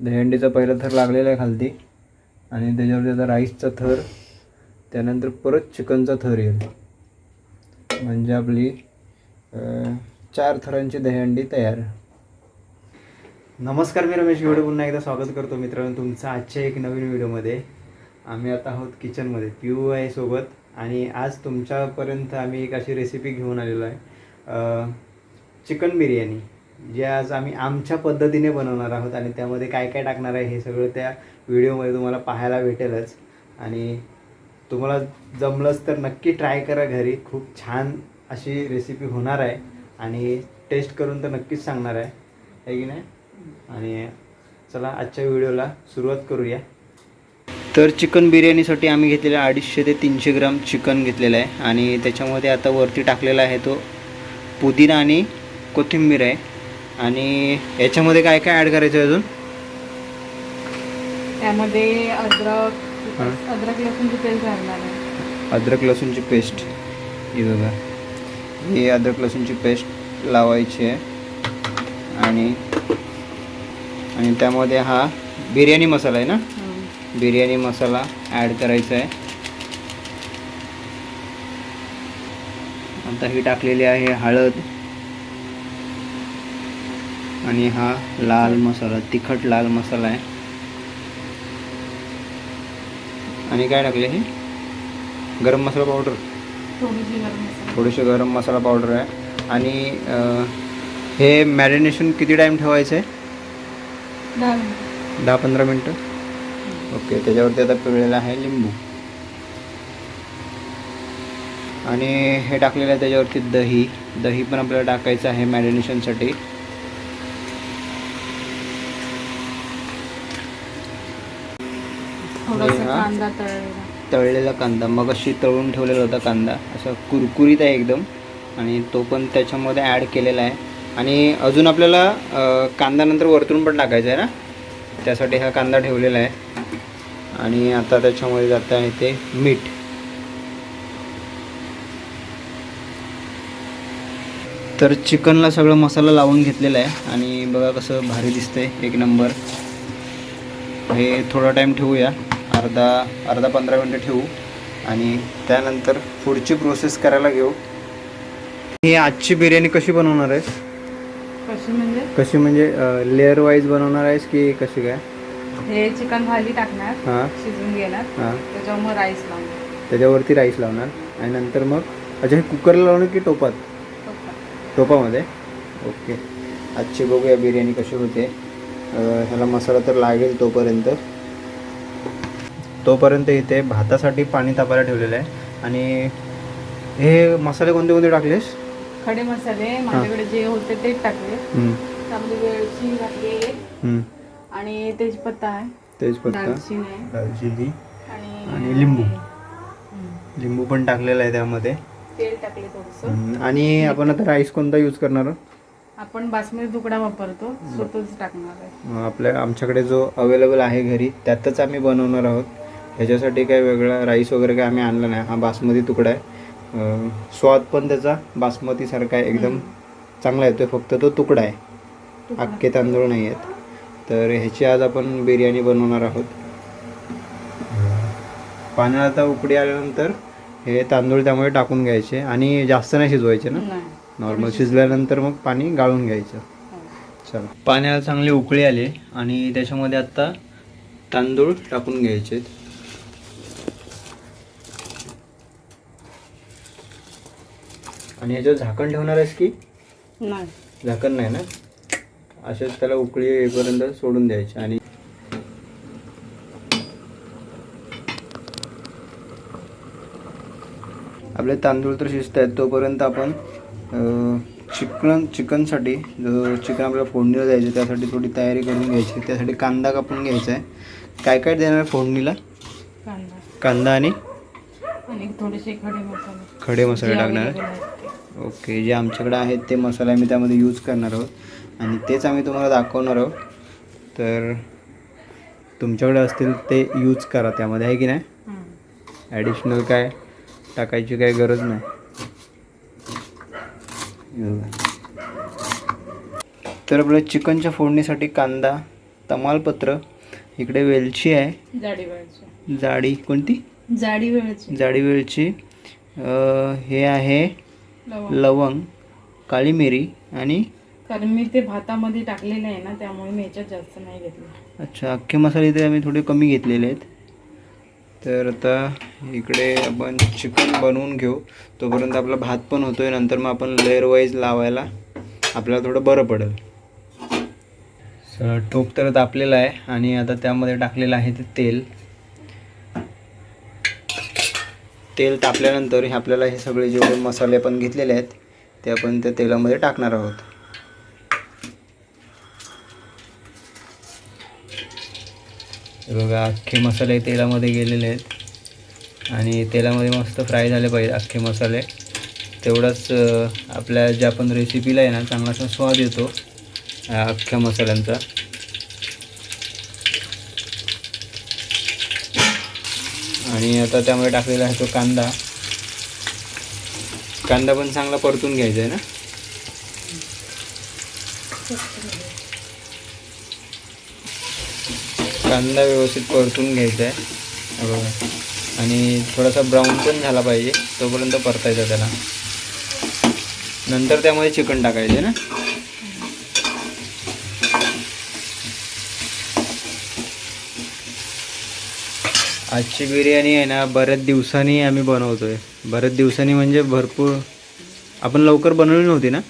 दहीहंडीचा पहिला थर लागलेला आहे खालती आणि त्याच्यावरती आता राईसचा थर त्यानंतर परत चिकनचा थर येईल. म्हणजे आपली चार थरांची दहीहंडी तयार. नमस्कार मी रमेश एवढे पुन्हा एकदा स्वागत करतो मित्रांनो तुमचं आजच्या एक नवीन व्हिडिओमध्ये. आम्ही आता आहोत किचनमध्ये पिऊ आहे सोबत आणि आज तुमच्यापर्यंत आम्ही एक अशी रेसिपी घेऊन आलेलो आहे. चिकन बिर्याणी. जे आज आम्ही आमच्या पद्धतीने बनवणार आहोत आणि त्यामध्ये काय काय टाकणार आहे हे सगळं त्या व्हिडिओमध्ये तुम्हाला पाहायला भेटेलच. आणि तुम्हाला जमलंच तर नक्की ट्राय करा घरी. खूप छान अशी रेसिपी होणार आहे. आणि टेस्ट करून तर नक्कीच सांगणार आहे. आहे की नाही? आणि चला आजच्या व्हिडिओला सुरुवात करूया. तर चिकन बिर्याणीसाठी आम्ही घेतलेलं अडीचशे ते तीनशे ग्राम चिकन घेतलेलं आहे. आणि त्याच्यामध्ये आता वरती टाकलेला आहे तो पुदिना आणि कोथिंबीर आहे. आणि याच्यामध्ये काय काय ॲड करायचं आहे अजून? त्यामध्ये अद्रक हां. अद्रक लसूणची पेस्ट घालणार आहे. अद्रक लसूणची पेस्ट ही बघा. ही अद्रक लसूणची पेस्ट लावायची आहे. आणि आणि त्यामध्ये हा बिर्याणी मसाला आहे ना? हं. बिर्याणी मसाला ॲड करायचा आहे. आता ही टाकलेली आहे हळद. आणि हा लाल मसाला तिखट लाल मसाला आहे. आणि काय टाकले हे? गरम मसाला पावडर. थोडीशी गरम मसाला. थोडेसे गरम मसाला पावडर आहे. आणि हे मॅरिनेशन किती टाईम ठेवायचं आहे दहा पंधरा मिनटं? ओके त्याच्यावरती आता पिळलेला आहे लिंबू. आणि हे टाकलेलं आहे त्याच्यावरती दही. दही पण आपल्याला टाकायचं आहे मॅरिनेशनसाठी थोडासा हां. कांदा तळलेला. तळलेला कांदा. मग अशी तळून ठेवलेला होता कांदा. असा कुरकुरीत आहे एकदम. आणि तो पण त्याच्यामध्ये ॲड केलेला आहे. आणि अजून आपल्याला अं, कांदा नंतर वरतून पण टाकायचा आहे ना? त्यासाठी हा कांदा ठेवलेला आहे. आणि आता त्याच्यामध्ये जात आहे ते मीठ. तर चिकनला सगळं मसाला लावून घेतलेला आहे. आणि बघा कसं भारी दिसतंय. एक नंबर. हे थोडा टाईम ठेवूया. अर्धा अर्धा पंधरा मिनटं ठेवू आणि त्यानंतर पुढची प्रोसेस करायला घेऊ. ही आजची बिर्याणी कशी बनवणार आहेस? कशी म्हणजे? कशी म्हणजे लेअर वाईज बनवणार आहेस की कशी काय? हे चिकन खाली टाकणार हां. शिजून घेणार हां. त्याच्यावर मग राईस लावणार. त्याच्यावरती राईस लावणार आणि नंतर मग अच्छा हे कुकरला लावणार की टोपात. टोपामध्ये? ओके. आजची बघूया बिर्याणी कशी होते. अं, ह्याला मसाला तर लागेल तोपर्यंत. तोपर्यंत इथे भातासाठी पाणी तापायला ठेवलेलं आहे. आणि हे मसाले कोणते कोणते टाकलेस? खडे मसाले माझ्याकडे जे होते तेच टाकले. त्यामध्ये हम्म. आणि तेजपत्ता आहे. तेजपत्ता. दालचिनी आहे. दालचिनी. आणि आणि लिंबू. लिंबू पण टाकलेला आहे त्यामध्ये. तेल टाकले थोडंसं. हम्म, आणि आपण आता राईस कोणता यूज करणार आहोत? आपण बासमती तुकडा वापरतो. स्वतःच टाकणार आहे. अं, आपल्या आमच्याकडे जो अवेलेबल आहे घरी त्यातच आम्ही बनवणार आहोत. ह्याच्यासाठी काही वेगळा राईस वगैरे काय आम्ही आणला नाही. हा बासमती तुकडा आहे. स्वाद पण त्याचा बासमतीसारखा आहे. एकदम चांगला येतोय. फक्त तो तुकडा आहे. अख्खे तांदूळ नाही आहेत. तर ह्याची आज आपण बिर्याणी बनवणार आहोत. पाण्याला आता उकडी आल्यानंतर हे तांदूळ त्यामुळे टाकून घ्यायचे आणि जास्त नाही शिजवायचे ना? नॉर्मल शिजल्यानंतर मग पाणी गाळून घ्यायचं. हो. चला. पाण्याला चांगली उकळी आली आणि त्याच्यामध्ये आता तांदूळ टाकून घ्यायचे आणि याच्यावर झाकण ठेवणार आहेस की? नाही. झाकण नाही ना? असेच त्याला उकळी येईपर्यंत सोडून द्यायचे आणि आपले तांदूळ तर शिजत आहेत तोपर्यंत आपण चिकन चिकनसाठी जो चिकन आपल्याला फोडणीला द्यायचं त्यासाठी थोडी तयारी करून घ्यायची त्यासाठी कांदा कापून घ्यायचा आहे. काय काय देणार फोडणीला? कांदा. कांदा आणि थोडेसे खडे मसाले. खडे मसाले टाकणार. ओके जे आमच्याकडे आहेत ते मसाले आम्ही त्यामध्ये यूज करणार आहोत. आणि तेच आम्ही तुम्हाला दाखवणार आहोत. तर तुमच्याकडे असतील ते यूज करा त्यामध्ये आहे की नाही. ॲडिशनल काय टाकायची काही गरज नाही. तर आपल्या चिकनच्या फोडणीसाठी कांदा तमालपत्र इकडे वेलची आहे. जाडी कोणती? जाडी वेळची जाडी वेलची. हे आहे लवंग. काळी मिरी आणि कारण मी ते भातामध्ये टाकलेलं आहे ना त्यामुळे मी याच्यात जास्त नाही घेतलं. अच्छा अख्खे मसाले इथे आम्ही थोडे कमी घेतलेले आहेत. तर आता इकडे आपण चिकन बनवून घेऊ. तोपर्यंत आपला भात पण होतोय नंतर मग आपण लेअर वाईज लावायला आपल्याला थोडं बरं पडेल. टोप तर तापलेलं आहे आणि आता त्यामध्ये टाकलेलं आहे ते तेल. तेल तापल्यानंतर हे आपल्याला हे सगळे जेवढे मसाले आपण घेतलेले आहेत ते आपण त्या तेलामध्ये टाकणार आहोत. बघा अख्खे मसाले तेलामध्ये गेलेले आहेत. आणि तेलामध्ये मस्त फ्राय झाले पाहिजे अख्खे मसाले. तेवढाच आपल्या ज्या पण रेसिपीला आहे ना चांगलासा स्वाद येतो अख्ख्या मसाल्यांचा. आणि आता त्यामध्ये टाकलेला आहे तो कांदा. कांदा पण चांगला परतून घ्यायचा आहे ना? कांदा व्यवस्थित परतून घ्यायचा आहे. बघा. आणि थोडासा ब्राऊन पण झाला पाहिजे तोपर्यंत परतायचा त्याला. नंतर त्यामध्ये चिकन टाकायचे ना? आजची बिर्याणी आहे ना बऱ्याच दिवसांनी आम्ही बनवतोय. बऱ्याच दिवसांनी म्हणजे भरपूर आपण लवकर बनवली नव्हती ना?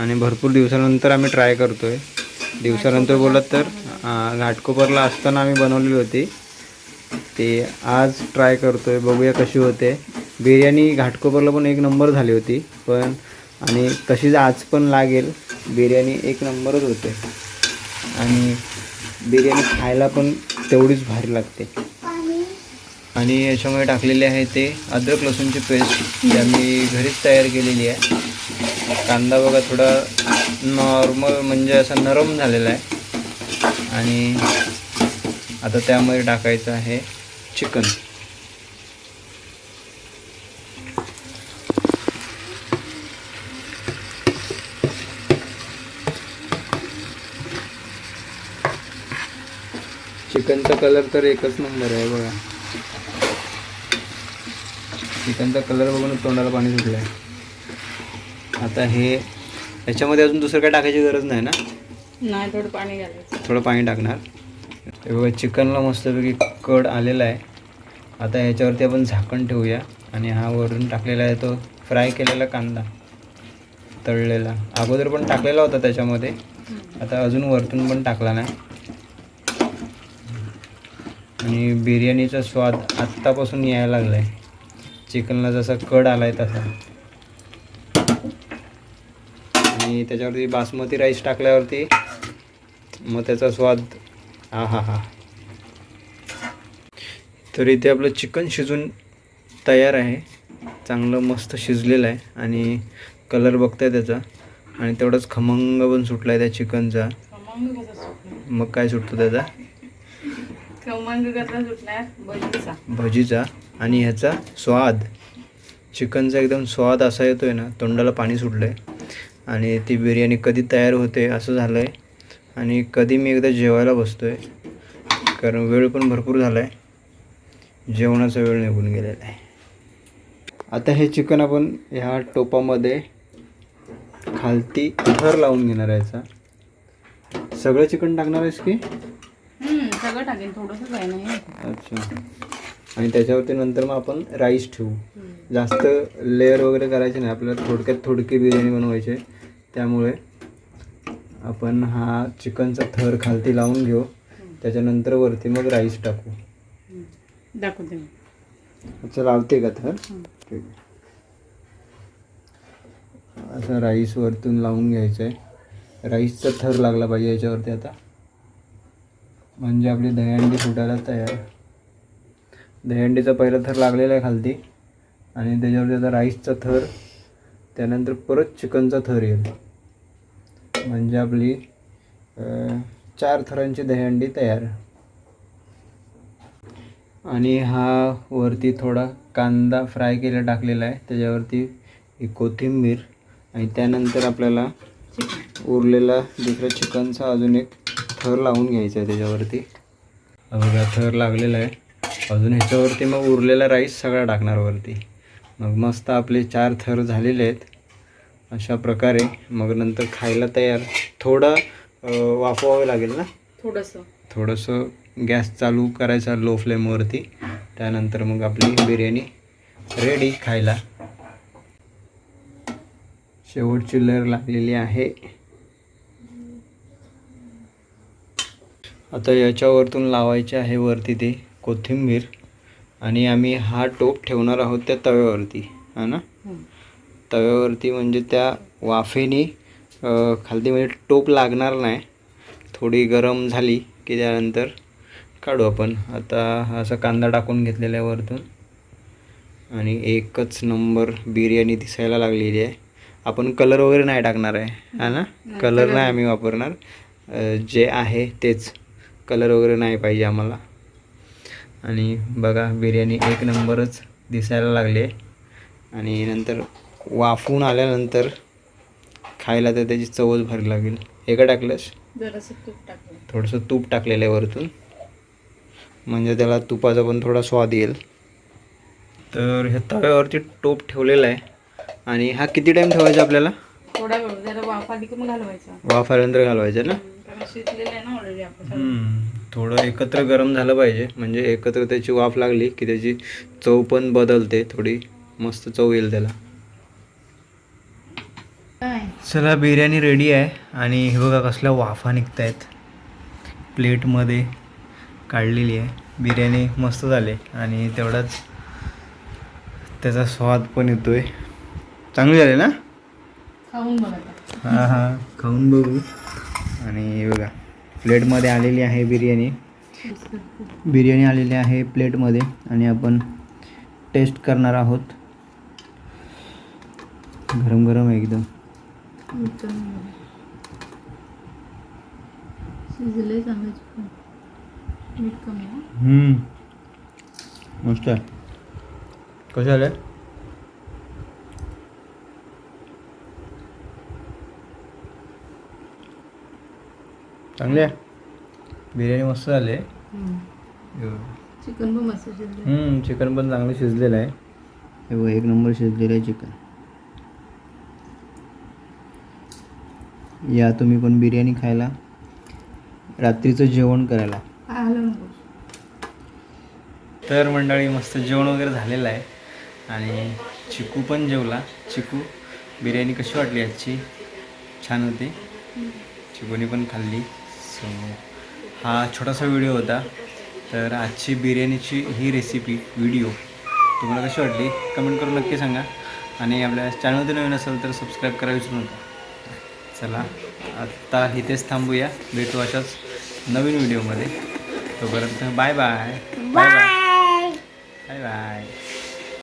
आणि भरपूर दिवसानंतर आम्ही ट्राय करतोय. दिवसानंतर बोलत तर घाटकोपरला असताना आम्ही बनवलेली होती. ते आज ट्राय करतोय बघूया कशी होते. बिर्याणी घाटकोपरला पण एक नंबर झाली होती पण आणि तशीच आज पण लागेल. बिर्याणी एक नंबरच होते. आणि बिर्याणी खायला पण तेवढीच भारी लागते. आणि याच्यामध्ये टाकलेले आहे ते अद्रक लसूणची पेस्ट जी आम्ही घरीच तयार केलेली आहे. कांदा बघा थोडा नॉर्मल म्हणजे असा नरम झालेला आहे. आणि आता त्यामध्ये टाकायचं आहे चिकन. चिकनचा कलर तर एकच नंबर आहे बघा. चिकनचा कलर बघून तोंडाला पाणी सुटलं आहे आता हे याच्यामध्ये अजून दुसरं काय टाकायची गरज नाही ना? नाही थोडं पाणी घालायचं. थोडं पाणी टाकणार. हे बघा चिकनला मस्तपैकी कड आलेला आहे. आता ह्याच्यावरती आपण झाकण ठेवूया. आणि हा वरून टाकलेला आहे तो फ्राय केलेला कांदा. तळलेला. अगोदर पण टाकलेला होता त्याच्यामध्ये. आता अजून वरतून पण टाकला नाही. आणि बिर्याणीचा स्वाद आत्तापासून यायला लागला आहे चिकनला जसा कड आला आहे तसा. आणि त्याच्यावरती बासमती राईस टाकल्यावरती मग त्याचा स्वाद हा हा हा तर इथे आपलं चिकन शिजून तयार आहे. चांगलं मस्त शिजलेलं आहे आणि कलर बघताय त्याचा. आणि तेवढाच खमंग पण सुटला आहे त्या चिकनचा. मग काय सुटतो त्याचा? खमंग कसा सुटणार भजीचा. आणि ह्याचा स्वाद. चिकनचा एकदम स्वाद असा येतो आहे ना तोंडाला पाणी सुटलं आहे आणि ती बिर्याणी कधी तयार होते असं झालं आहे आणि कधी मी एकदा जेवायला बसतो आहे कारण वेळ पण भरपूर झाला आहे जेवणाचा वेळ निघून गेलेला आहे. आता हे चिकन आपण ह्या टोपामध्ये खालती थर लावून घेणार आहे याचा. सगळं चिकन टाकणार आहेस की? सगळं आहे नाही अच्छा आणि त्याच्यावरती नंतर मग आपण राईस ठेवू. जास्त लेअर वगैरे करायचे नाही आपल्याला थोडक्यात थोडकी बिर्याणी बनवायची. त्यामुळे आपण हा चिकनचा थर खालती लावून घेऊ त्याच्यानंतर वरती मग राईस टाकू. दाखवते अच्छा लावते का थर. ठीक आहे असं राईस वरतून लावून घ्यायचं आहे राईसचा थर लागला पाहिजे याच्यावरती आता म्हणजे आपली दहीहंडी फुटायला तयार. दहीहंडीचा पहिला थर लागलेला आहे खालती आणि त्याच्यावरती आता राईसचा थर त्यानंतर परत चिकनचा थर येईल. म्हणजे आपली चार थरांची दहीहंडी तयार. आणि हा वरती थोडा कांदा फ्राय केला टाकलेला आहे. त्याच्यावरती ही कोथिंबीर आणि त्यानंतर आपल्याला उरलेला दुसऱ्या चिकनचा अजून एक थर लावून घ्यायचा आहे त्याच्यावरती. बघा थर लागलेला आहे. अजून ह्याच्यावरती मग उरलेला राईस सगळा टाकणार वरती. मग मस्त आपले चार थर झालेले आहेत. अशा प्रकारे मग नंतर खायला तयार. थोडं वाफवावं लागेल ना? थोडंसं. थोडंसं गॅस चालू करायचा लो फ्लेमवरती त्यानंतर मग आपली बिर्याणी रेडी खायला. शेवटची लेअर लागलेली आहे. आता याच्यावरतून लावायचे आहे वरती ते कोथिंबीर. आणि आम्ही हा टोप ठेवणार आहोत त्या तव्यावरती हा ना. तव्यावरती म्हणजे त्या वाफेने खालती म्हणजे टोप लागणार नाही. थोडी गरम झाली की त्यानंतर काढू आपण. आता हा असा कांदा टाकून घेतलेला आहे वरतून. आणि एकच नंबर बिर्याणी दिसायला लागलेली आहे. आपण कलर वगैरे नाही टाकणार आहे हा ना? कलर नाही आम्ही वापरणार. जे आहे तेच. कलर वगैरे नाही पाहिजे आम्हाला. आणि बघा बिर्याणी एक नंबरच दिसायला लागली आहे आणि नंतर वाफून आल्यानंतर खायला तर त्याची चवच भारी लागेल. हे काय टाकलंस? जरासं तूप टाकलं थोडंसं तूप टाकलेलं आहे वरतून. म्हणजे त्याला तुपाचा पण थोडा स्वाद येईल. तर ह्या तव्यावरती टोप ठेवलेला आहे. आणि हा किती टाईम ठेवायचा आपल्याला? थोडा वेळ वाफ की आल्यानंतर घालवायचं ना? शिजलेलं आहे ना ऑलरेडी आपलं सगळं. हम्म, थोडं एकत्र गरम झालं पाहिजे. म्हणजे एकत्र त्याची वाफ लागली की त्याची चव पण बदलते. थोडी मस्त चव येईल त्याला. चला बिर्याणी रेडी आहे. आणि हे बघा कसल्या वाफा निघत आहेत प्लेटमध्ये काढलेली आहे. बिर्याणी मस्त झाली. आणि तेवढाच त्याचा स्वाद पण येतोय. चांगली झाली ना? खाऊन बघ हां हां. खाऊन बघू. आणि बघा प्लेटमध्ये आलेली आहे बिर्याणी. बिर्याणी आलेली आहे प्लेटमध्ये आणि आपण टेस्ट करणार आहोत. गरम गरम आहे. एकदम. मस्त आहे. कसं आलं चांगली आहे. बिर्याणी मस्त झाली आहे. चिकन पण मस्त शिजले चिकन पण चांगलं शिजलेलं आहे. हे बघ एक नंबर शिजलेलं आहे चिकन. या तुम्ही पण बिर्याणी खायला. रात्रीचं जेवण करायला. आलं नको तर मंडळी मस्त जेवण वगैरे झालेलं आहे. आणि चिकू पण जेवला. चिकू बिर्याणी कशी वाटली आजची? छान होती. चिकूने पण खाल्ली. सो हा छोटासा व्हिडिओ होता. तर आजची बिर्याणीची ही रेसिपी व्हिडिओ तुम्हाला कशी वाटली? कमेंट करून नक्की सांगा. आणि आपल्या चॅनलमध्ये नवीन असेल तर सबस्क्राईब करा विसरू नका. चला आत्ता इथेच थांबूया. भेटू अशाच नवीन व्हिडिओमध्ये तोपर्यंत bye bye bye bye bye